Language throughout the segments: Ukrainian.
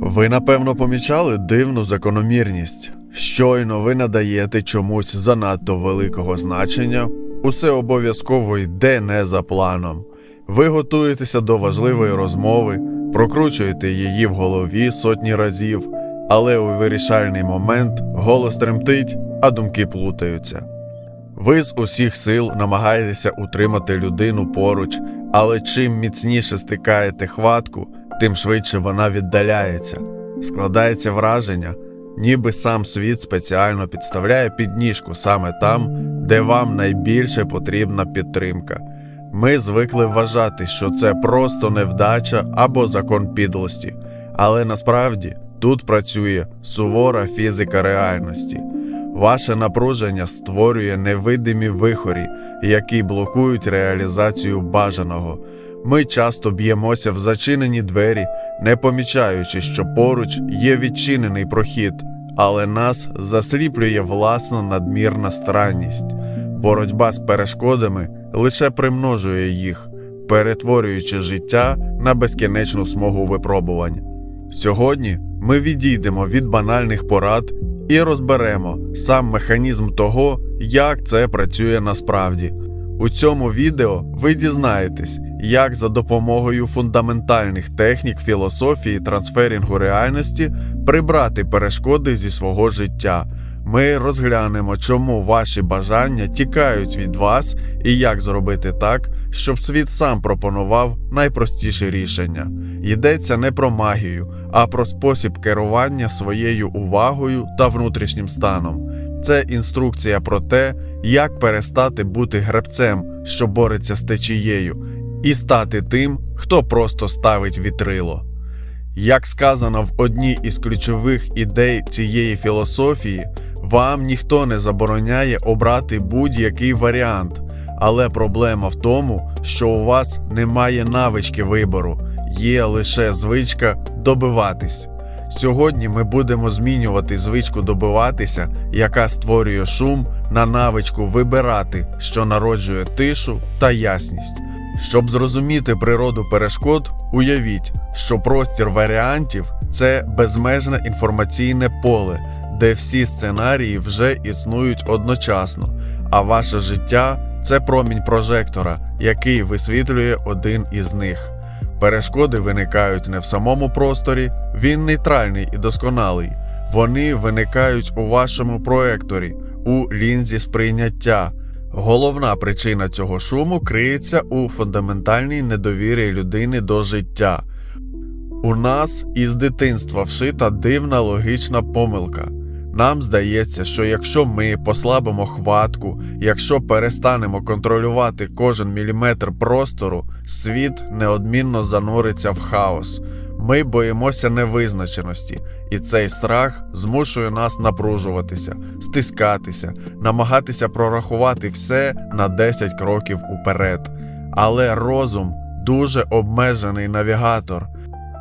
Ви напевно помічали дивну закономірність. Щойно ви надаєте чомусь занадто великого значення, усе обов'язково йде не за планом. Ви готуєтеся до важливої розмови, прокручуєте її в голові сотні разів, але у вирішальний момент голос тремтить, а думки плутаються. Ви з усіх сил намагаєтеся утримати людину поруч, але чим міцніше стикаєте хватку, тим швидше вона віддаляється. Складається враження, ніби сам світ спеціально підставляє підніжку саме там, де вам найбільше потрібна підтримка. Ми звикли вважати, що це просто невдача або закон підлості, але насправді тут працює сувора фізика реальності. Ваше напруження створює невидимі вихорі, які блокують реалізацію бажаного. Ми часто б'ємося в зачинені двері, не помічаючи, що поруч є відчинений прохід, але нас засліплює власна надмірна странність. Боротьба з перешкодами лише примножує їх, перетворюючи життя на безкінечну смугу випробувань. Сьогодні ми відійдемо від банальних порад і розберемо сам механізм того, як це працює насправді. У цьому відео ви дізнаєтесь, як за допомогою фундаментальних технік філософії трансферінгу реальності прибрати перешкоди зі свого життя. Ми розглянемо, чому ваші бажання тікають від вас і як зробити так, щоб світ сам пропонував найпростіші рішення. Йдеться не про магію, а про спосіб керування своєю увагою та внутрішнім станом. Це інструкція про те, як перестати бути гребцем, що бореться з течією, і стати тим, хто просто ставить вітрило. Як сказано в одній із ключових ідей цієї філософії, вам ніхто не забороняє обрати будь-який варіант, але проблема в тому, що у вас немає навички вибору, є лише звичка добиватись. Сьогодні ми будемо змінювати звичку добиватися, яка створює шум, на навичку вибирати, що народжує тишу та ясність. Щоб зрозуміти природу перешкод, уявіть, що простір варіантів це безмежне інформаційне поле, де всі сценарії вже існують одночасно, а ваше життя це промінь прожектора, який висвітлює один із них. Перешкоди виникають не в самому просторі, він нейтральний і досконалий. Вони виникають у вашому проекторі, у лінзі сприйняття. Головна причина цього шуму криється у фундаментальній недовірі людини до життя. У нас із дитинства вшита дивна логічна помилка. Нам здається, що якщо ми послабимо хватку, якщо перестанемо контролювати кожен міліметр простору, світ неодмінно зануриться в хаос. Ми боїмося невизначеності, і цей страх змушує нас напружуватися, стискатися, намагатися прорахувати все на 10 кроків уперед. Але розум дуже обмежений навігатор.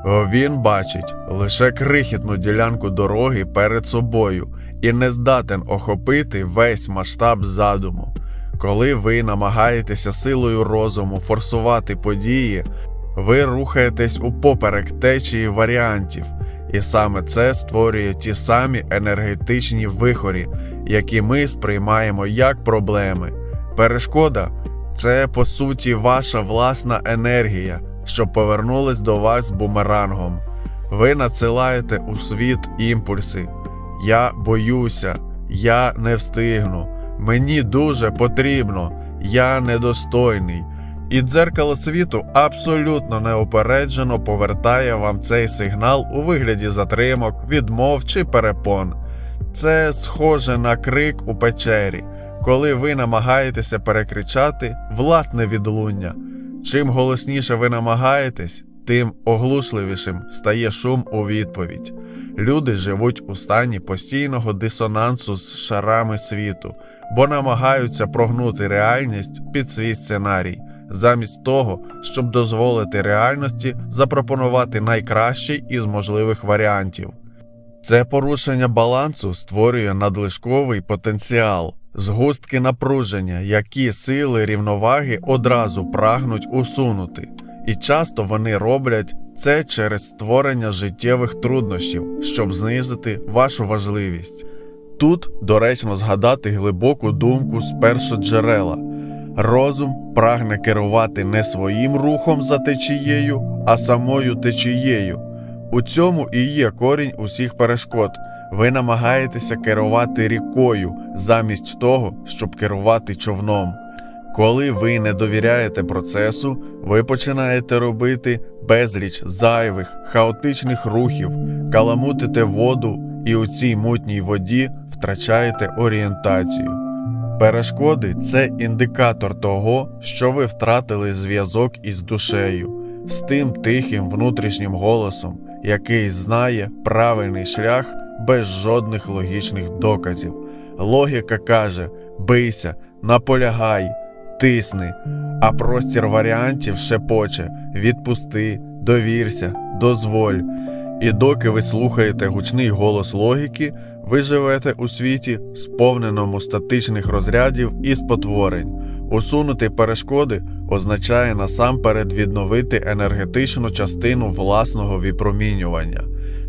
Він бачить лише крихітну ділянку дороги перед собою і не здатен охопити весь масштаб задуму. Коли ви намагаєтеся силою розуму форсувати події, ви рухаєтесь упоперек течії варіантів, і саме це створює ті самі енергетичні вихорі, які ми сприймаємо як проблеми. Перешкода це по суті ваша власна енергія, що повернулась до вас з бумерангом. Ви надсилаєте у світ імпульси. Я боюся, я не встигну, мені дуже потрібно, я недостойний. І дзеркало світу абсолютно неупереджено повертає вам цей сигнал у вигляді затримок, відмов чи перепон. Це схоже на крик у печері, коли ви намагаєтеся перекричати власне відлуння. Чим голосніше ви намагаєтесь, тим оглушливішим стає шум у відповідь. Люди живуть у стані постійного дисонансу з шарами світу, бо намагаються прогнути реальність під свій сценарій, замість того, щоб дозволити реальності запропонувати найкращий із можливих варіантів. Це порушення балансу створює надлишковий потенціал, згустки напруження, які сили рівноваги одразу прагнуть усунути, і часто вони роблять Це через створення життєвих труднощів, щоб знизити вашу важливість. Тут доречно згадати глибоку думку з першоджерела. Розум прагне керувати не своїм рухом за течією, а самою течією. У цьому і є корінь усіх перешкод. Ви намагаєтеся керувати рікою замість того, щоб керувати човном. Коли ви не довіряєте процесу, ви починаєте робити безліч зайвих, хаотичних рухів, каламутите воду і у цій мутній воді втрачаєте орієнтацію. Перешкоди це індикатор того, що ви втратили зв'язок із душею, з тим тихим внутрішнім голосом, який знає правильний шлях без жодних логічних доказів. Логіка каже: бийся, наполягай, тисни, а простір варіантів шепоче: відпусти, довірся, дозволь. І доки ви слухаєте гучний голос логіки, ви живете у світі, сповненому статичних розрядів і спотворень. Усунути перешкоди означає насамперед відновити енергетичну частину власного випромінювання.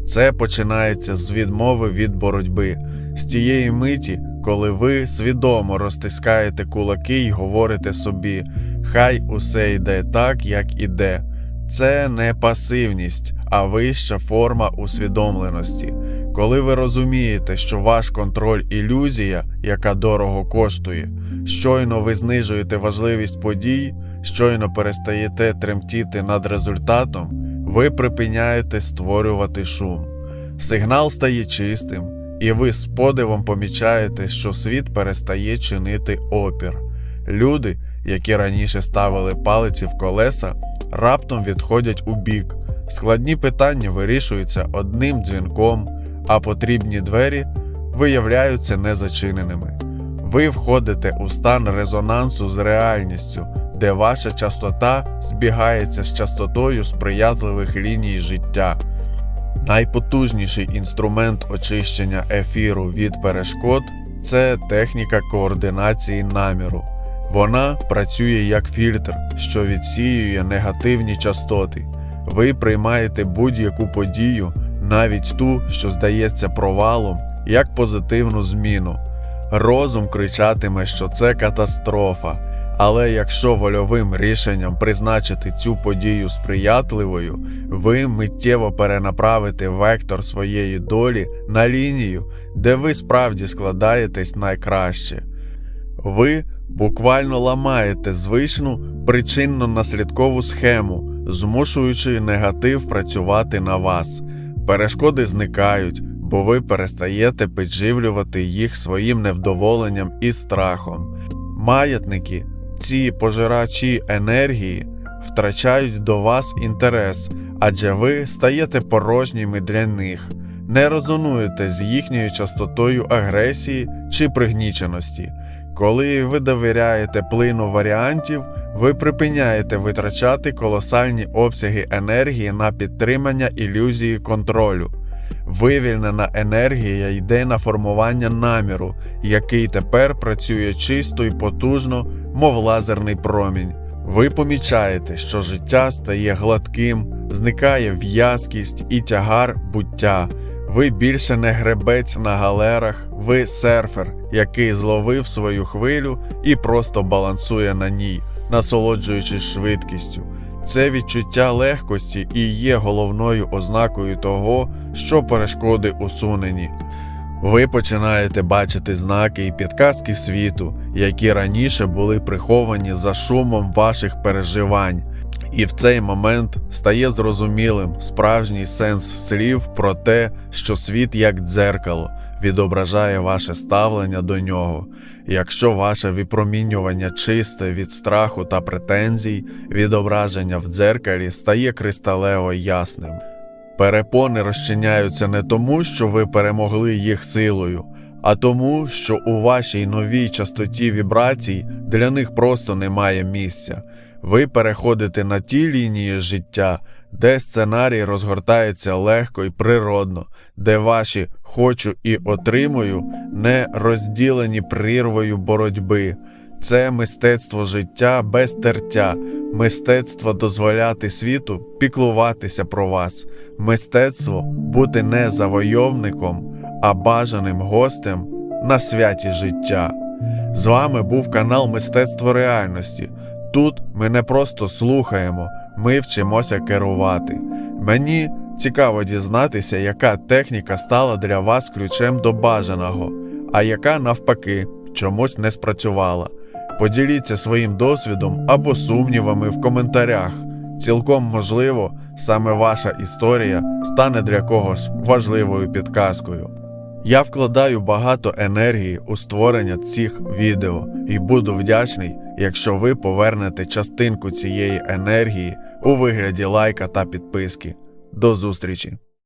Це починається з відмови від боротьби, з тієї миті, коли ви свідомо розтискаєте кулаки й говорите собі: Хай усе йде так, як іде. Це не пасивність, а вища форма усвідомленості. Коли ви розумієте, що ваш контроль ілюзія, яка дорого коштує, щойно ви знижуєте важливість подій, щойно перестаєте тремтіти над результатом, ви припиняєте створювати шум. Сигнал стає чистим, і ви з подивом помічаєте, що світ перестає чинити опір. Люди, які раніше ставили палиці в колеса, раптом відходять у бік. Складні питання вирішуються одним дзвінком, а потрібні двері виявляються незачиненими. Ви входите у стан резонансу з реальністю, де ваша частота збігається з частотою сприятливих ліній життя. Найпотужніший інструмент очищення ефіру від перешкод це техніка координації наміру. Вона працює як фільтр, що відсіює негативні частоти. Ви приймаєте будь-яку подію, навіть ту, що здається провалом, як позитивну зміну. Розум кричатиме, що це катастрофа. Але якщо вольовим рішенням призначити цю подію сприятливою, ви миттєво перенаправите вектор своєї долі на лінію, де ви справді складаєтесь найкраще. Ви буквально ламаєте звичну причинно-наслідкову схему, змушуючи негатив працювати на вас. Перешкоди зникають, бо ви перестаєте підживлювати їх своїм невдоволенням і страхом. Маятники, ці пожирачі енергії, втрачають до вас інтерес, адже ви стаєте порожніми для них, не резонуєте з їхньою частотою агресії чи пригніченості. Коли ви довіряєте плину варіантів, ви припиняєте витрачати колосальні обсяги енергії на підтримання ілюзії контролю. Вивільнена енергія йде на формування наміру, який тепер працює чисто і потужно, мов лазерний промінь. Ви помічаєте, що життя стає гладким, зникає в'язкість і тягар буття. Ви більше не гребець на галерах, ви серфер, який зловив свою хвилю і просто балансує на ній, насолоджуючись швидкістю. Це відчуття легкості і є головною ознакою того, що перешкоди усунені. Ви починаєте бачити знаки і підказки світу, які раніше були приховані за шумом ваших переживань. І в цей момент стає зрозумілим справжній сенс слів про те, що світ як дзеркало відображає ваше ставлення до нього. Якщо ваше випромінювання чисте від страху та претензій, відображення в дзеркалі стає кристалево ясним. Перепони розчиняються не тому, що ви перемогли їх силою, а тому, що у вашій новій частоті вібрацій для них просто немає місця. Ви переходите на ті лінії життя, де сценарій розгортається легко і природно, де ваші хочу і отримую не розділені прірвою боротьби. Це мистецтво життя без тертя, Мистецтво дозволяти світу піклуватися про вас, мистецтво бути не завойовником, а бажаним гостем на святі життя. З вами був канал Мистецтво реальності. Тут ми не просто слухаємо, ми вчимося керувати. Мені цікаво дізнатися, яка техніка стала для вас ключем до бажаного, а яка навпаки чомусь не спрацювала. Поділіться своїм досвідом або сумнівами в коментарях. Цілком можливо, саме ваша історія стане для когось важливою підказкою. Я вкладаю багато енергії у створення цих відео і буду вдячний, якщо ви повернете частинку цієї енергії у вигляді лайка та підписки. До зустрічі!